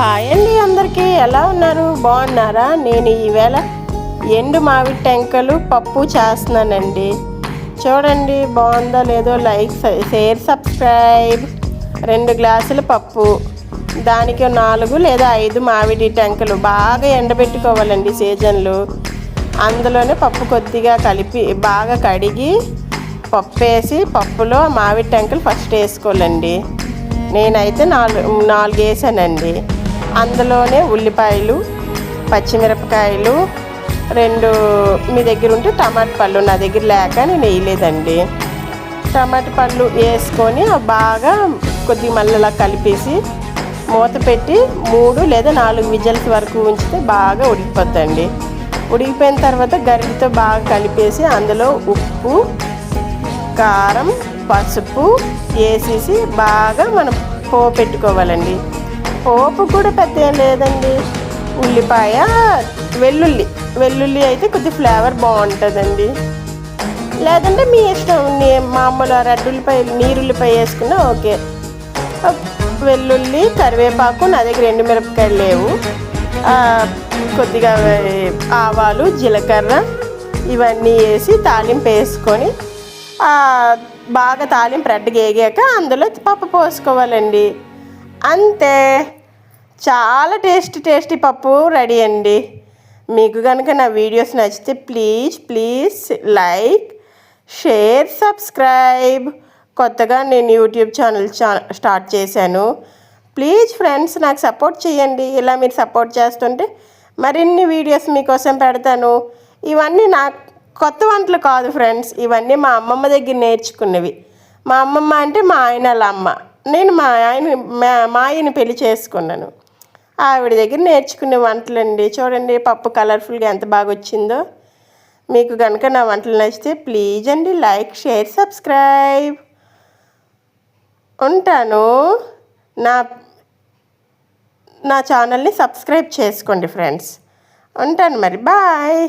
Hi అండి అందరికీ. ఎలా ఉన్నారు? బాగున్నారా? నేను ఈవేళ ఎండు మామిడి టెంకలు పప్పు చేస్తున్నానండి. చూడండి బాగుందో లేదో లైక్ షేర్ సబ్స్క్రైబ్. రెండు గ్లాసుల పప్పు. దానికి నాలుగు లేదా ఐదు మామిడి టెంకలు. బాగా ఎండబెట్టుకోవాలండి సీజన్లు. అందులోనే పప్పు కొద్దిగా కలిపి బాగా కడిగి పప్పు వేసి పప్పులో మామిడి టెంకలు ఫస్ట్ వేసుకోవాలండి. నేనైతే నాలుగు నాలుగు వేసానండి. అందులోనే ఉల్లిపాయలు పచ్చిమిరపకాయలు రెండు మీ దగ్గర ఉంటే టమాటా పళ్ళు నా దగ్గర లేక నేను వేయలేదండి. టమాటా పళ్ళు వేసుకొని బాగా కొద్దిగా మళ్ళీ కలిపేసి మూత పెట్టి మూడు లేదా నాలుగు విజల్స్ వరకు ఉంచితే బాగా ఉడికిపోద్దండి. ఉడికిపోయిన తర్వాత గరిటితో బాగా కలిపేసి అందులో ఉప్పు కారం పసుపు వేసేసి బాగా మనం పో పెట్టుకోవాలండి. పోపు కూడా పెద్ద ఏం లేదండి. ఉల్లిపాయ వెల్లుల్లి. వెల్లుల్లి అయితే కొద్ది ఫ్లేవర్ బాగుంటుందండి. లేదంటే మీ ఇష్టం మామూలు రెడ్ ఉల్లిపాయ నీరుల్లిపాయ వేసుకున్నా ఓకే. వెల్లుల్లి కరివేపాకు నా దగ్గర ఎండు మిరపకాయలు లేవు. కొద్దిగా ఆవాలు జీలకర్ర ఇవన్నీ వేసి తాలింపు వేసుకొని బాగా తాలింపు రెడ్గా వేగాక అందులో పప్పు పోసుకోవాలండి. అంతే. చాలా టేస్టీ టేస్టీ పప్పు రెడీ అండి. మీకు కనుక నా వీడియోస్ నచ్చితే please please like share subscribe. కొత్తగా నేను యూట్యూబ్ ఛానల్ స్టార్ట్ చేశాను. ప్లీజ్ ఫ్రెండ్స్ నాకు సపోర్ట్ చేయండి. ఇలా మీరు సపోర్ట్ చేస్తుంటే మరిన్ని వీడియోస్ మీకోసం పెడతాను. ఇవన్నీ నా కొత్త వంటలు కాదు ఫ్రెండ్స్. ఇవన్నీ మా అమ్మమ్మ దగ్గర నేర్చుకున్నవి. మా అమ్మమ్మ అంటే మా ఆయన వాళ్ళ అమ్మ. నేను మా ఆయన మా మా ఆయన పెళ్ళి చేసుకున్నాను. ఆవిడ దగ్గర నేర్చుకునే వంటలండి. చూడండి పప్పు కలర్ఫుల్గా ఎంత బాగా వచ్చిందో మీకు కనుక నా వంటలు నచ్చితే ప్లీజ్ అండి లైక్ షేర్ సబ్స్క్రైబ్ ఉంటాను. నా నా ఛానల్ని సబ్స్క్రైబ్ చేసుకోండి ఫ్రెండ్స్ ఉంటాను మరి. బాయ్